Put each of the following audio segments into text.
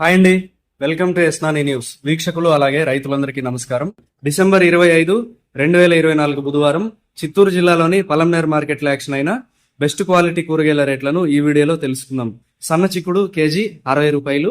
Hi అండి. Welcome to ఎస్నాని news. వీక్షకులు అలాగే రైతులందరికీ నమస్కారం. డిసెంబర్ ఇరవై ఐదు రెండు వేల ఇరవై నాలుగు బుధవారం చిత్తూరు జిల్లాలోని పలంనేర్ మార్కెట్లో యాక్షన్ అయిన బెస్ట్ క్వాలిటీ కూరగాయల రేట్లను ఈ వీడియోలో తెలుసుకుందాం. సన్న చిక్కుడు కేజీ అరవై రూపాయలు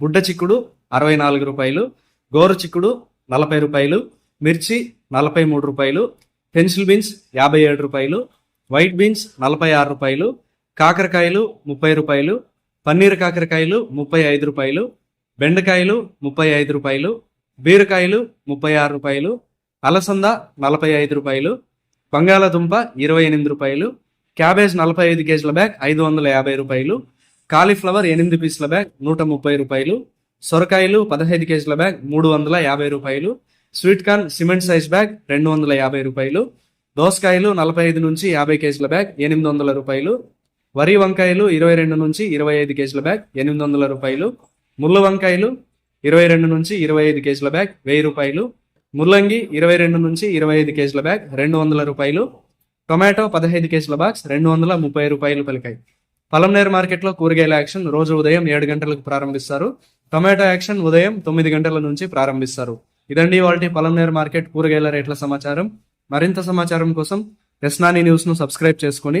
బుడ్డ చిక్కుడు అరవై నాలుగు రూపాయలు గోరు చిక్కుడు నలభై రూపాయలు మిర్చి నలభై మూడు రూపాయలు పెన్సిల్ బీన్స్ యాభై ఏడు రూపాయలు వైట్ బీన్స్ నలభై ఆరు రూపాయలు కాకరకాయలు ముప్పై రూపాయలు పన్నీర్ కాకరకాయలు ముప్పై ఐదు రూపాయలు బెండకాయలు ముప్పై ఐదు రూపాయలు బీరకాయలు ముప్పై ఆరు రూపాయలు అలసంద నలభై ఐదు రూపాయలు బంగాళాదుంప ఇరవై ఎనిమిది రూపాయలు క్యాబేజ్ నలభై ఐదు కేజీల బ్యాగ్ ఐదు వందల యాభై రూపాయలు కాలీఫ్లవర్ ఎనిమిది పీసుల బ్యాగ్ నూట ముప్పై రూపాయలు సొరకాయలు పదహైదు కేజీల బ్యాగ్ మూడు వందల యాభై రూపాయలు sweet corn cement size bag రెండు వందల యాభై రూపాయలు దోసకాయలు నలభై ఐదు నుంచి యాభై కేజీల బ్యాగ్ ఎనిమిది వందల రూపాయలు వరి వంకాయలు ఇరవై రెండు నుంచి ఇరవై ఐదు కేజీల బ్యాగ్ ఎనిమిది వందల రూపాయలు. ముళ్ళ వంకాయలు ఇరవై రెండు నుంచి ఇరవై ఐదు కేజీల బ్యాగ్ వెయ్యి రూపాయలు. ముల్లంగి ఇరవై రెండు నుంచి ఇరవై ఐదు కేజీల బ్యాగ్ రెండు వందల రూపాయలు. టొమాటో పదహైదు కేజీల బాక్స్ రెండు వందల ముప్పై రూపాయలు పలికాయి. పలంనేరు మార్కెట్లో కూరగాయల యాక్షన్ రోజు ఉదయం ఏడు గంటలకు ప్రారంభిస్తారు. టొమాటో యాక్షన్ ఉదయం తొమ్మిది గంటల నుంచి ప్రారంభిస్తారు. ఇదండి వాళ్ళ పలంనేరు మార్కెట్ కూరగాయల రేట్ల సమాచారం. మరింత సమాచారం కోసం ఎస్నాని న్యూస్ను సబ్స్క్రైబ్ చేసుకొని